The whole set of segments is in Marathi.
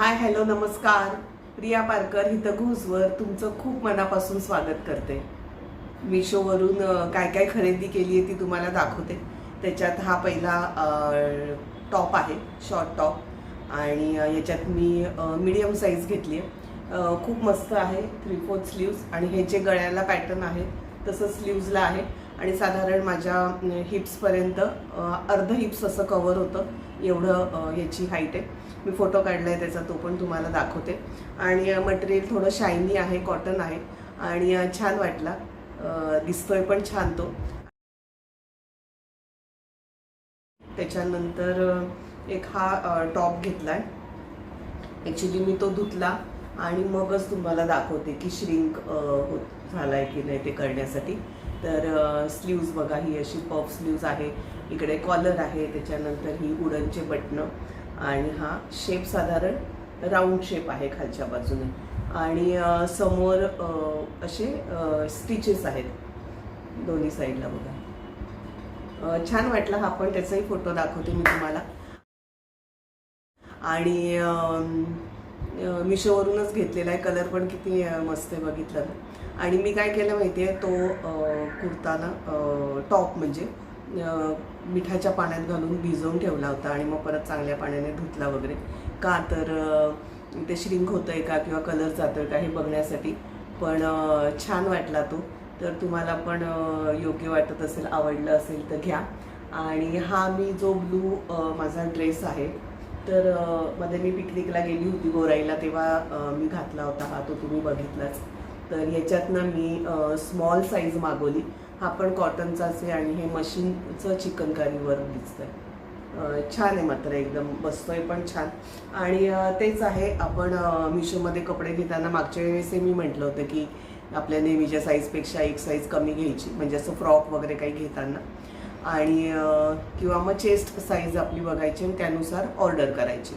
हाय हॅलो नमस्कार. प्रिया पारकर हितघूसवर तुमचं खूप मनापासून स्वागत करते. मिशोवरून काय काय खरेदी केली आहे ती तुम्हाला दाखवते. त्याच्यात हा पहिला टॉप आहे शॉर्ट टॉप. आणि याच्यात मी मीडियम साईज घेतली आहे. खूप मस्त आहे थ्री फोर्थ स्लीव्ज आणि हे जे गळ्याला पॅटर्न आहे तसं स्लीव्जला आहे. आणि साधारण माझ्या हिप्सपर्यंत अर्ध हिप्स असं कवर होतं. एवढं याची हाईट आहे. मी फोटो काढला आहे त्याचा तो पण तुम्हाला दाखवते. आणि मटेरियल थोडं शायनी आहे कॉटन आहे. आणि छान वाटला. दिसतोय पण छान तो. त्याच्यानंतर एक हा टॉप घेतला आहे ॲक्च्युली मी तो धुतला आणि मगच तुम्हाला दाखवते की श्रिंक होत झाला आहे की नाही ते करण्यासाठी. तर स्लीव्ज बघा ही अशी पफ स्लीव्ज आहे. इकडे कॉलर आहे त्याच्यानंतर ही उडनचे बटणं आणि हा शेप साधारण राऊंड शेप आहे खालच्या बाजूने. आणि समोर असे स्टिचेस आहेत दोन्ही साईडला बघा. छान वाटला हा पण त्याचाही फोटो दाखवते मी तुम्हाला. आणि मिशोवरूनच घेतलेला आहे. कलर पण किती मस्त आहे बघितलं आणि मी काय केलं माहिती आहे तो कुर्ता ना टॉप म्हणजे मिठाच्या पाण्यात घालून भिजवून ठेवला होता आणि मग परत चांगल्या पाण्याने धुतला वगैरे. का तर ते श्रिंक होतं आहे का किंवा कलर जातो आहे का हे बघण्यासाठी. पण छान वाटला तो. तर तुम्हाला पण योग्य वाटत असेल आवडलं असेल तर घ्या. आणि हा मी जो ब्लू माझा ड्रेस आहे तर मध्ये मी पिकनिकला गेली होती गोराईला तेव्हा मी घातला होता. हा तो तुम्ही बघितलाच. तर ह्याच्यातनं मी स्मॉल साईज मागवली. हा पण कॉटनचाच आहे आणि हे मशीनचं चिकनकारीवर दिसतंय. आहे छान आहे मात्र एकदम बसतोय पण छान. आणि तेच आहे आपण मिशोमध्ये कपडे घेताना मागच्या वेळेसही मी म्हटलं होतं की आपल्या नेहमीच्या साईजपेक्षा एक साईज कमी घ्यायची म्हणजे असं फ्रॉक वगैरे काही घेताना. आणि किंवा मग चेस्ट साईज आपली बघायची आणि त्यानुसार ऑर्डर करायची.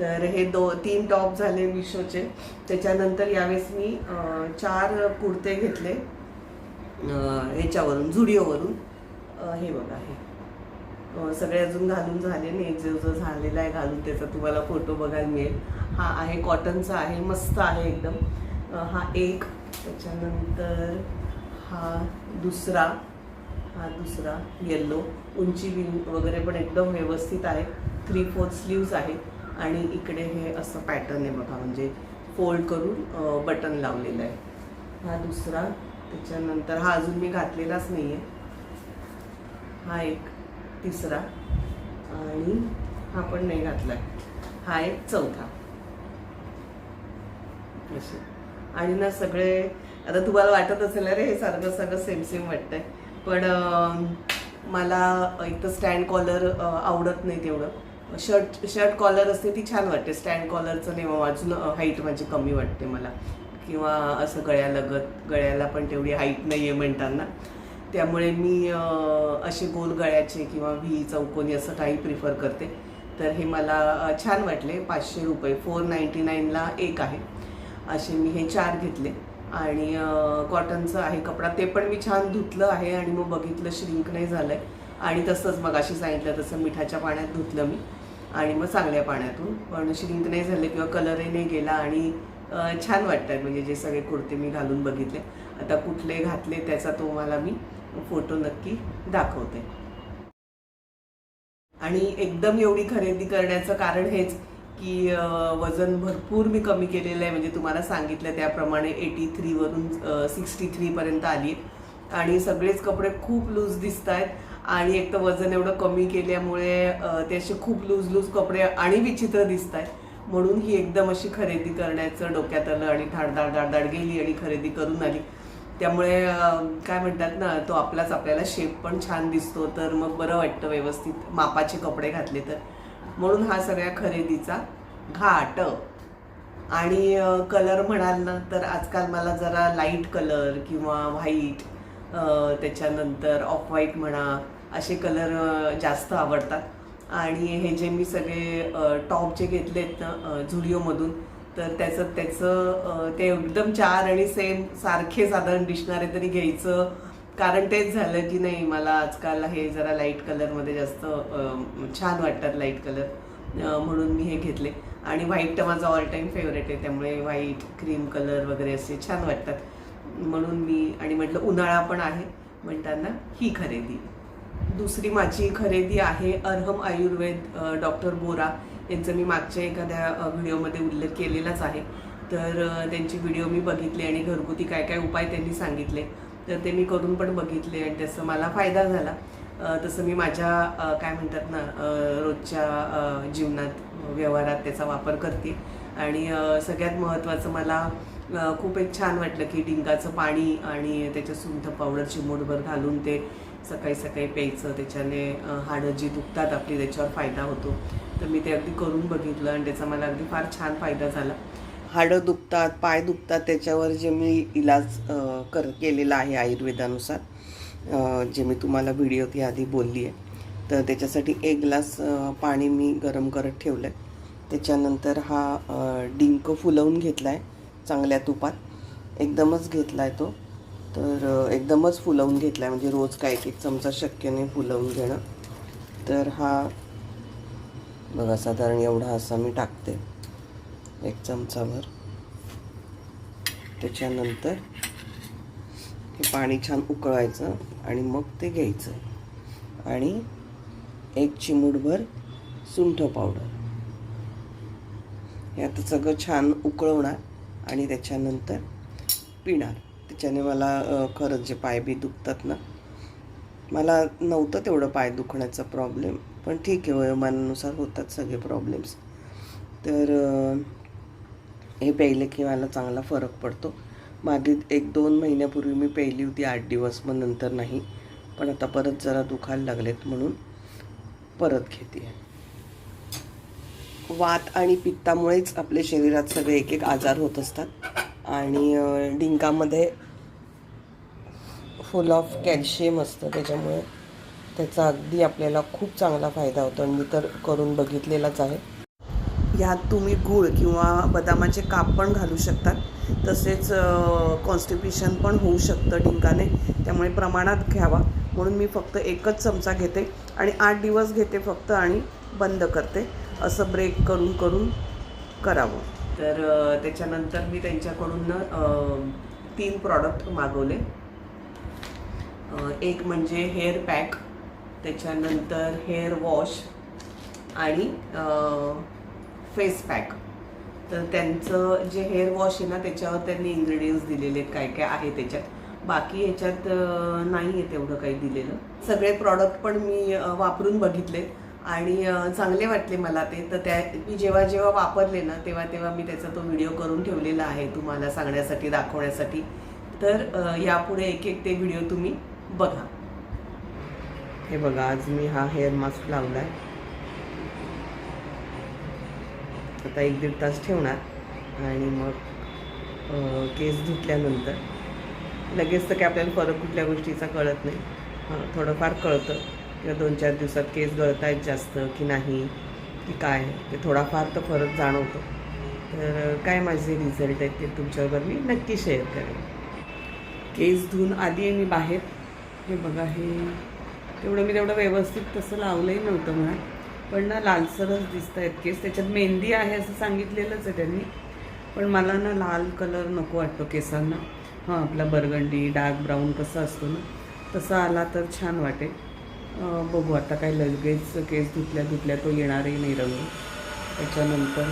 तर हे दो तीन टॉप झाले मिशोचे. त्याच्यानंतर यावेळेस मी चार कुर्ते घेतले. ह्याच्यावरून झुडिओवरून हे बघा हे. सगळे अजून घालून झाले नाही जो जो झालेला आहे घालून त्याचा तुम्हाला फोटो बघायला मिळेल. हा आहे कॉटनचा आहे मस्त आहे एकदम. हा एक त्याच्यानंतर हा दुसरा हा दुसरा येल्लो उंची विन वगैरे पण एकदम व्यवस्थित आहे. थ्री फोर्थ स्लीव्ज आहे. आणि इकडे हे असं पॅटर्न आहे बघा म्हणजे फोल्ड करून बटन लावलेलं आहे. हा दुसरा त्याच्यानंतर हा अजून मी घातलेलाच नाही आहे हा एक तिसरा. आणि हा पण नाही घातला हा एक चौथा. असे. आणि ना सगळे आता तुम्हाला वाटत असेल अरे हे सारखं सगळं सेम सेम वाटतंय. पण मला एक तर स्टँड कॉलर आवडत नाही तेवढं शर्ट शर्ट कॉलर असते ती छान वाटते. स्टँड कॉलरचं नाही अजून हाईट माझी कमी वाटते मला. किंवा असं गळ्यालगत गळ्याला पण तेवढी हाईट नाही आहे म्हणताना. त्यामुळे मी असे गोल गळ्याचे किंवा व्ही चौकोनी असं काही प्रिफर करते. तर हे मला छान वाटले. पाचशे रुपये. फोर नाईन्टी नाईनला एक आहे. असे मी हे चार घेतले. आणि कॉटनचं आहे कपडा. ते पण मी छान धुतलं आहे आणि मग बघितलं श्रिंक नाही झालं आहे आणि तसंच मग अशी सांगितलं तसं मिठाच्या पाण्यात धुतलं मी. आणि मग चांगल्या पाण्यातून. पण श्रिंक नाही झालं किंवा कलरही नाही गेला आणि छान वाटत आहेत म्हणजे जे सगळे कुर्ते मी घालून बघितले. आता कुठले घातले त्याचा तुम्हाला मी फोटो नक्की दाखवते. आणि एकदम एवढी खरेदी करण्याचं कारण हेच की वजन भरपूर मी कमी केलेलं आहे. म्हणजे तुम्हाला सांगितलं त्याप्रमाणे एटी थ्रीवरून सिक्स्टी थ्रीपर्यंत आली आणि सगळेच कपडे खूप लूज दिसत आहेत. आणि एक तर वजन एवढं कमी केल्यामुळे त्याचे ते असे खूप लूज लूज कपडे आणि विचित्र दिसत आहेत. म्हणून ही एकदम अशी खरेदी करण्याचं डोक्यात आलं आणि धाडधाड धाडधाड गेली आणि खरेदी करून आली. त्यामुळे काय म्हणतात ना तो आपलाच आपल्याला शेप पण छान दिसतो तर मग बरं वाटतं व्यवस्थित मापाचे कपडे घातले तर. म्हणून हा सगळ्या खरेदीचा घाट. आणि कलर म्हणाल ना तर आजकाल मला जरा लाइट कलर किंवा व्हाईट त्याच्यानंतर ऑफ व्हाईट म्हणा असे कलर जास्त आवडतात. आणि हे जे मी सगळे टॉप जे घेतलेत ना झुडिओमधून तर त्याचं त्याचं ते एकदम चार आणि सेम सारखे साधारण दिसणारे तरी घ्यायचं. कारण तेच झालं की नाही मला आजकाल हे जरा लाइट कलरमध्ये जास्त छान वाटतात लाइट कलर म्हणून मी हे घेतले. आणि व्हाईट तर माझा ऑल टाईम फेवरेट आहे त्यामुळे व्हाईट क्रीम कलर वगैरे असे छान वाटतात. म्हणून मी आणि म्हटलं उन्हाळा पण आहे म्हणताना ही खरेदी. दुसरी माझी खरेदी आहे अर्हम आयुर्वेद डॉक्टर बोरा. यांचं मी मागच्या एखाद्या व्हिडिओमध्ये उल्लेख केलेलाच आहे. तर त्यांची व्हिडिओ मी बघितले आणि घरगुती काय काय उपाय त्यांनी सांगितले तर ते मी करून पण बघितले आणि त्याचा मला फायदा झाला. तसं मी माझ्या काय म्हणतात ना रोजच्या जीवनात व्यवहारात त्याचा वापर करते. आणि सगळ्यात महत्त्वाचं मला खूप एक छान वाटलं की डिंकाचं पाणी आणि त्याच्या सुंठ पावडर चिमूटभर घालून ते सकाळी सकाळी प्यायचं त्याच्याने हाडं जी दुखतात आपली त्याच्यावर फायदा होतो. तर मी ते अगदी करून बघितलं आणि त्याचा मला अगदी फार छान फायदा झाला. हाडं दुखतात पाय दुखतात त्याच्यावर जे मी इलाज कर केलेला आहे आयुर्वेदानुसार जे मी तुम्हाला व्हिडिओत आधी बोलली आहे. तर त्याच्यासाठी एक ग्लास पाणी मी गरम करत ठेवलं आहे त्याच्यानंतर हा डिंक फुलवून घेतला आहे चांगल्या तुपात. एकदमच घेतला आहे तो. तर एकदमच फुलवून घेतला आहे म्हणजे रोज काय एक एक चमचा शक्य नाही फुलवून घेणं. तर हा बघा साधारण एवढा असा मी टाकते. एक चमचाभर. त्याच्यानंतर हे पाणी छान उकळायचं आणि मग ते घ्यायचं. आणि एक चिमूटभर सुंठ पावडर. हे आता सगळं छान उकळवणार आणि त्याच्यानंतर पिणार. त्याच्याने मला खरंच जे पाय बी दुखतात ना मला नव्हतं तेवढं पाय दुखण्याचा प्रॉब्लेम पण ठीक आहे वयोमानानुसार होतात सगळे प्रॉब्लेम्स तर हे प्यायलं की मला चांगला फरक पडतो. मागे एक दोन महिन्यापूर्वी मी प्यायली होती आठ दिवस मग नंतर नाही. पण आता परत जरा दुखायला लागलेत म्हणून परत घेते. वात आणि पित्तामुळेच आपल्या शरीरात सगळे एक एक आजार होत असतात. आणि डिंकामध्ये फुल ऑफ कॅल्शियम असतं त्याच्यामुळे त्याचा अगदी आपल्याला खूप चांगला फायदा होतो. आणि मी तर करून बघितलेलाच आहे. यात तुम्ही गूळ किंवा बदामाचे काप पण घालू शकतात. तसेच कॉन्स्टिपेशन पण होऊ शकतं डिंकाने. त्यामुळे प्रमाणात घ्यावा. म्हणून मी फक्त एकच चमचा घेते आणि आठ दिवस घेते फक्त आणि बंद करते. असं ब्रेक करून करून करावं. तर त्याच्यानंतर मी त्यांच्याकडून तीन प्रॉडक्ट मागवले. एक म्हणजे हेअर पॅक त्याच्यानंतर हेअर वॉश आणि फेस पॅक तर त्यांचं जे हेअर वॉश आहे ना त्याच्यावर त्यांनी इन्ग्रेडियंट्स दिलेले आहेत काय काय आहे त्याच्यात. बाकी ह्याच्यात नाही आहे तेवढं काही दिलेलं. सगळे प्रॉडक्ट पण मी वापरून बघितले. आणि चांगले वाटले मला ते. तर त्या मी जेव्हा जेव्हा वापरले ना तेव्हा तेव्हा मी त्याचा तो व्हिडिओ करून ठेवलेला आहे तुम्हाला सांगण्यासाठी दाखवण्यासाठी. तर यापुढे एक एक ते व्हिडिओ तुम्ही बघा. हे बघा आज मी हा हेअर मास्क लावला आहे आता एक दीड तास ठेवणार आणि मग केस धुतल्यानंतर. लगेच तर काय आपल्याला फरक कुठल्या गोष्टीचा कळत नाही. हां थोडंफार कळतं. किंवा दोन चार दिवसात केस गळत आहेत जास्त की नाही की काय ते थोडाफार तर फरक जाणवतो. तर काय माझे रिझल्ट आहेत ते तुमच्याबरोबर मी नक्की शेअर करेन. केस धुवून आली आहे मी बाहेर. हे बघा हे तेवढं मी तेवढं व्यवस्थित तसं लावलंही नव्हतं म्हणा पण ना लालसरच दिसत आहेत केस त्याच्यात मेहंदी आहे असं सांगितलेलंच आहे त्यांनी. पण मला ना लाल कलर नको वाटतो केसांना. हां आपला बरगंडी डार्क ब्राऊन कसा असतो ना तसा आला तर छान वाटेल बघू आता काय लगेच केस धुतल्या धुतल्या तो येणारही नाही रंग. त्याच्यानंतर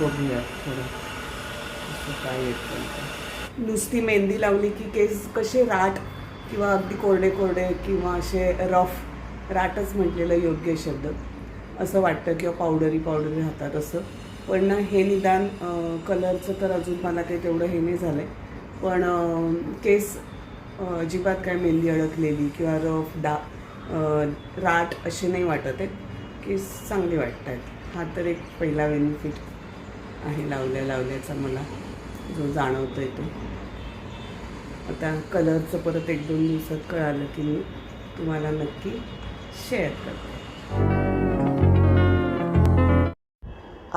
बघूया थोडं कसं काय येतं नुसती मेहंदी लावली की केस कसे राट किंवा अगदी कोरडे कोरडे किंवा असे रफ राटच म्हटलेलं योग्य शब्द. असं वाटतं किंवा पावडरी पावडरी राहतात असं. पण ना हे निदान कलरचं तर अजून मला काही तेवढं हे नाही झालं आहे पण केस अजिबात काय मेहंदी अडकलेली किंवा रफ डा राट असे नाही वाटत आहेत. केस चांगले वाटत आहेत. हा तर एक पहिला बेनिफिट आहे लावल्या लावल्याचा मला जो जाणवतो आहे तो. आता कलरचं परत एक दोन दिवसात कळालं की मी तुम्हाला नक्की शेअर करते.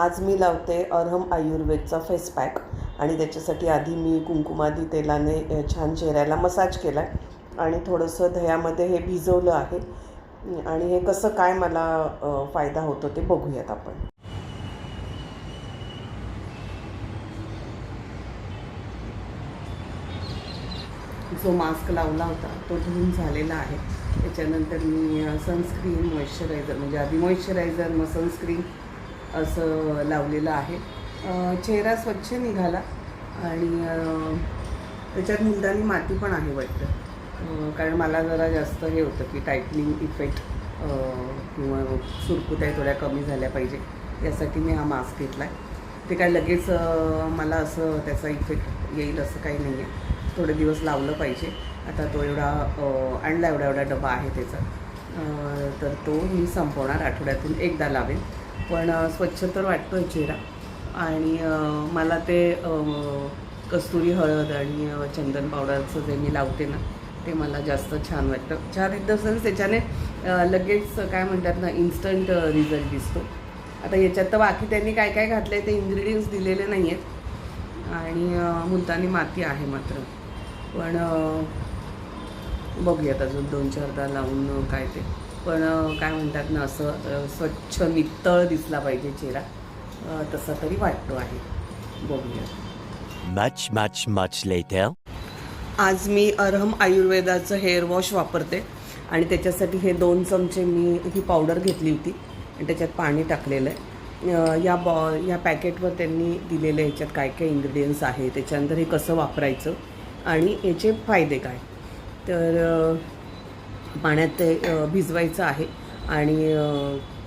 आज मी लावते अरहम आयुर्वेदचा फेस पॅक आणि त्याच्यासाठी आधी मी कुंकुमादी तेलाने छान चेहऱ्याला मसाज केला आहे आणि थोडंसं दह्यामध्ये हे भिजवलं आहे. आणि हे कसं काय मला फायदा होतो ते बघूयात आपण. जो मास्क लावला होता तो धुवून झालेला आहे. त्याच्यानंतर मी सनस्क्रीन मॉइश्चरायझर म्हणजे आधी मॉइश्चरायझर मग सनस्क्रीन असं लावलेलं आहे. चेहरा स्वच्छ निघाला आणि त्याच्यात मुलदानी माती पण आहे वाटतं. कारण मला जरा जास्त हे होतं की टायटनिंग इफेक्ट किंवा सुरकुत्या थोड्या कमी झाल्या पाहिजे. यासाठी मी हा मास्क घेतला आहे ते काय लगेच मला असं त्याचा इफेक्ट येईल असं काही नाही आहे थोडे दिवस लावलं पाहिजे. आता तो एवढा आणला एवढा एवढा डबा आहे त्याचा. तर तो मी संपवणार आठवड्यातून एकदा लावेन. पण स्वच्छ तर वाटतो आहे चेहरा. आणि मला ते कस्तुरी हळद आणि चंदन पावडरचं जे मी लावते ना ते मला जास्त छान वाटतं. छान इन द सेन्स त्याच्याने लगेच काय म्हणतात ना इन्स्टंट रिझल्ट दिसतो. आता याच्यात तर बाकी त्यांनी काय काय घातलं आहे ते इन्ग्रेडियंट्स दिलेले नाही आहेत आणि मुलतानी माती आहे मात्र. पण बघूयात अजून दोन चारदा लावून काय ते. पण काय म्हणतात ना असं स्वच्छ नितळ दिसला पाहिजे चेहरा. तसा तरी वाटतो आहे. बघूया Much, much, much later. आज मी अरहम आयुर्वेदाचं हेअर वॉश वापरते. आणि त्याच्यासाठी हे दोन चमचे मी ही पावडर घेतली होती. आणि त्याच्यात पाणी टाकलेलं आहे. या बॉ या पॅकेटवर त्यांनी दिलेलं आहे ह्याच्यात काय काय इन्ग्रेडियंट्स आहे? त्याच्यानंतर हे कसं वापरायचं? आणि याचे फायदे काय? तर पाण्यात ते भिजवायचं आहे आणि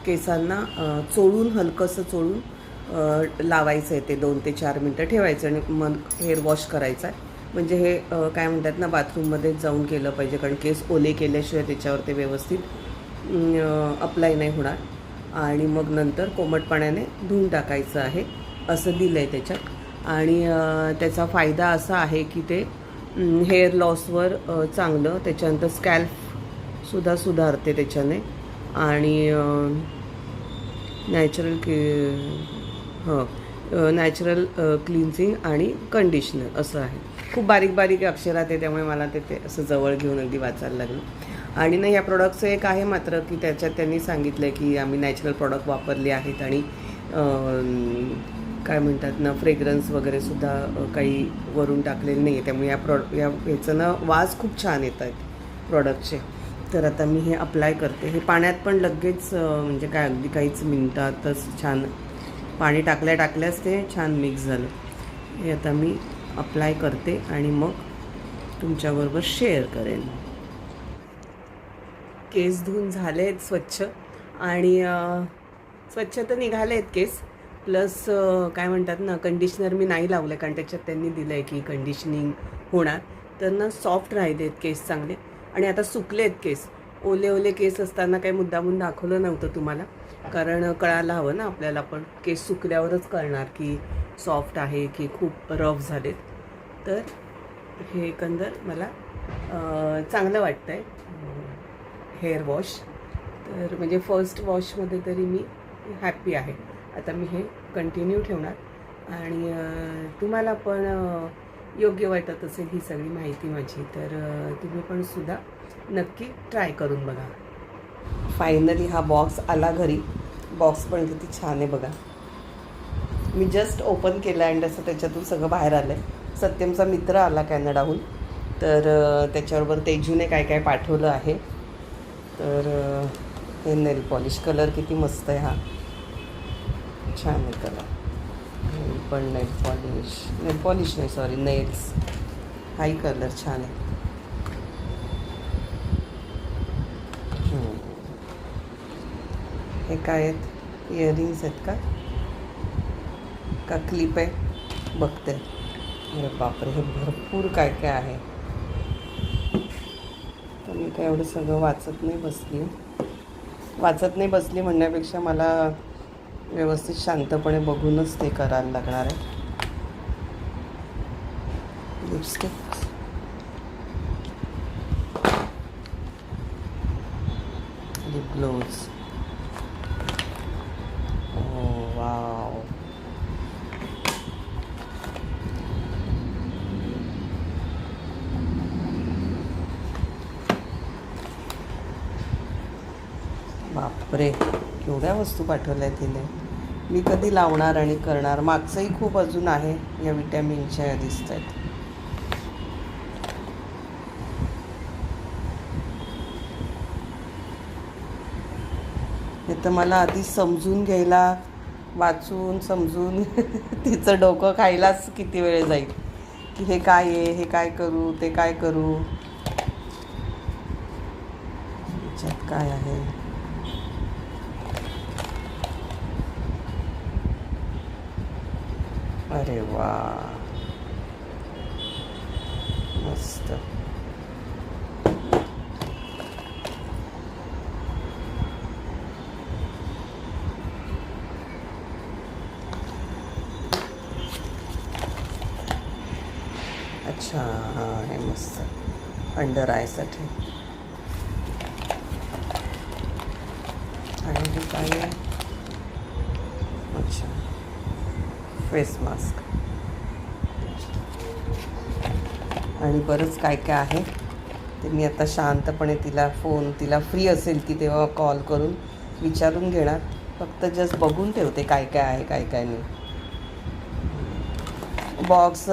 केसांना चोळून हलकंसं चोळून लावायचं आहे ते दोन ते चार मिनटं ठेवायचं आणि मग हेअर वॉश करायचं आहे. म्हणजे हे काय म्हणतात ना बाथरूममध्ये जाऊन केलं पाहिजे कारण केस ओले केल्याशिवाय त्याच्यावर ते व्यवस्थित अप्लाय नाही होणार. आणि मग नंतर कोमट पाण्याने धुवून टाकायचं आहे असं दिलं आहे त्याच्यात. आणि त्याचा फायदा असा आहे की ते हेअर लॉसवर चांगलं. त्याच्यानंतर स्कॅल्फसुद्धा सुधारते त्याच्याने. आणि नॅचरल कि हं नॅचरल क्लिन्झिंग आणि कंडिशनर असं आहे. खूप बारीक बारीक अक्षरात आहे त्यामुळे मला ते ते असं जवळ घेऊन अगदी वाचायला लागलं. आणि ना या प्रॉडक्टचं एक आहे मात्र की त्याच्यात त्यांनी सांगितलं आहे की आम्ही नॅचरल प्रॉडक्ट वापरले आहेत आणि काय म्हणतात ना फ्रेग्रन्स वगैरे सुद्धा काही वरून टाकलेलं नाही आहे त्यामुळे या प्रॉड या ह्याचं ना वास खूप छान येत आहेत प्रॉडक्टचे तर आता मी हे अप्लाय करते. हे पाण्यात पण लगेच म्हणजे काय अगदी काहीच मिनटातच छान पाणी टाकल्या टाकल्याच ते छान मिक्स झालं. हे आता मी अप्लाय करते आणि मग तुमच्याबरोबर शेअर करेन. केस धुवून झाले आहेत स्वच्छ आणि स्वच्छ तर निघाले आहेत केस प्लस काय म्हणतात ना कंडिशनर मी नाही लावलं कारण त्याच्यात त्यांनी दिलं आहे की कंडिशनिंग होणार. तर ना सॉफ्ट राहिले आहेत केस चांगले. आणि आता सुकले आहेत केस ओले ओले केस असताना काही मुद्दामून दाखवलं नव्हतं तुम्हाला. कारण कळायला हवं ना आपल्याला पण. केस सुकल्यावरच कळणार की सॉफ्ट आहे की खूप रफ झालेत. तर हे एकंदर मला चांगलं वाटतं आहे हेअर वॉश तर म्हणजे फर्स्ट वॉशमध्ये तरी मी हॅप्पी आहे. आता मी हे कंटिन्यू ठेवणार. आणि तुम्हाला पण योग्य वाटत असेल ही सगळी माहिती माझी तर तुम्ही पण सुद्धा नक्की ट्राय करून बघा. फायनली हा बॉक्स आला घरी. बॉक्स पण किती छान आहे बघा. मी जस्ट ओपन केलं अँड असं त्याच्यातून सगळं बाहेर आलं आहे सत्यमचा मित्र आला कॅनडाहून. तर त्याच्याबरोबर तेजूने काय काय पाठवलं आहे. तर हे नेल पॉलिश कलर किती मस्त आहे हा. छान आहे कलर पण नेल पॉलिश नेल पॉलिश नाही सॉरी नेल्स हाही कलर छान आहे. हे काय आहेत? इयरिंग्स आहेत का? का क्लिप आहे? बघते. अरे बापरे हे भरपूर काय काय आहे. तर मी काय एवढं सगळं वाचत नाही बसली. वाचत नाही बसली म्हणण्यापेक्षा मला व्यवस्थित शांतपणे बघूनच ते करायला लागणार आहे. लिपस्टिक लिप ग्लोव्स वाव बापरे. केवढ्या वस्तू पाठवल्या तिने. मी कधी लावणार आणि करणार? मागचंही खूप अजून आहे. या विटॅमिनच्या या दिसत आहेत तर मला आधी समजून घ्यायला वाचून समजून तिचं डोकं खायलाच किती वेळ जाईल. की हे काय आहे? हे काय करू? ते काय करू? याच्यात काय आहे? अरे वा. मस्त. अच्छा हां हे मस्त. अंडर आयसाठी. आणि हे काय आहे अच्छा फेस मास्क. आणि बरंच काय काय आहे. ते मी आता शांतपणे तिला फोन तिला फ्री असेल ती तेव्हा कॉल करून विचारून घेणार. फक्त जस्ट बघून ठेवते काय काय आहे काय काय नाही. बॉक्स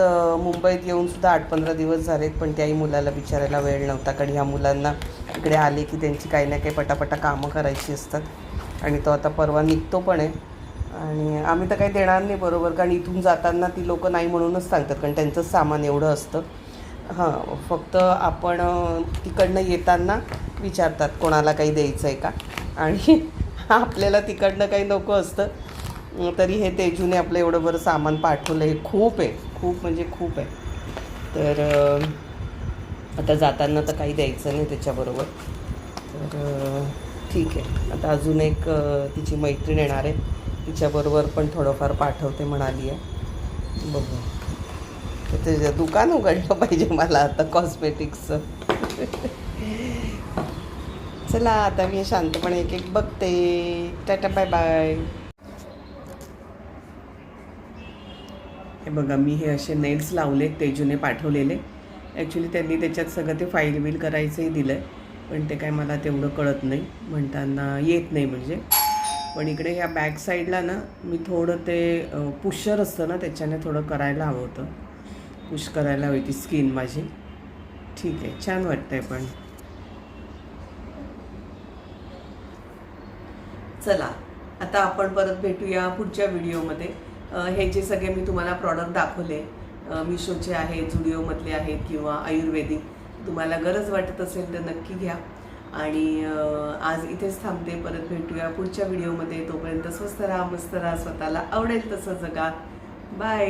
मुंबईत येऊन सुद्धा आठ पंधरा दिवस झालेत पण त्याही मुलाला विचारायला वेळ नव्हता. कारण ह्या मुलांना इकडे आले की त्यांची काही ना काही पटापटा कामं करायची असतात. आणि तो आता परवा निघतो पण आहे. आणि आम्ही तर काही देणार नाही बरोबर कारण इथून जाताना ती लोकं नाही म्हणूनच सांगतात कारण त्यांचंच सामान एवढं असतं. हां फक्त आपण तिकडनं येताना विचारतात कोणाला काही द्यायचं आहे का? आणि आपल्याला तिकडनं काही नको असतं. तरी हे तेजूने आपलं एवढं बरं सामान पाठवलं हे खूप आहे खूप म्हणजे खूप आहे. तर आता जाताना तर काही द्यायचं नाही त्याच्याबरोबर. तर ठीक आहे. आता अजून एक तिची मैत्रीण येणार आहे. तिच्याबरोबर पण थोडंफार पाठवते म्हणाली आहे बघू. तर ते दुकान उघडलं पाहिजे मला आता कॉस्मेटिक्सचं चला आता मी शांतपणे एक एक बघते. टाटा बाय बाय हे बघा मी हे असे नेल्स लावलेत तेजूने पाठवलेले. ॲक्च्युली त्यांनी त्याच्यात सगळं ते फाईल बिल करायचंही दिलं आहे पण ते काय मला तेवढं कळत नाही. म्हणताना येत नाही म्हणजे. पण इकडे ह्या बॅक साईडला ना मी थोडं ते पुशर असतं ना त्याच्याने थोडं करायला हवं होतं. पुश करायला हवी ती स्किन माझी. ठीक आहे छान वाटतंय पण. चला आता आपण परत भेटूया पुढच्या व्हिडिओमध्ये. हे जे सगळे मी तुम्हाला प्रॉडक्ट दाखवले मिशोचे आहेत झुडिओमधले आहेत किंवा आयुर्वेदिक तुम्हाला गरज वाटत असेल तर नक्की घ्या. आणि आज इथेच थांबते. परत भेटूया पुढच्या व्हिडिओमध्ये. तोपर्यंत स्वस्त राहा मस्त राहा. स्वतःला आवडेल तसं जगा. बाय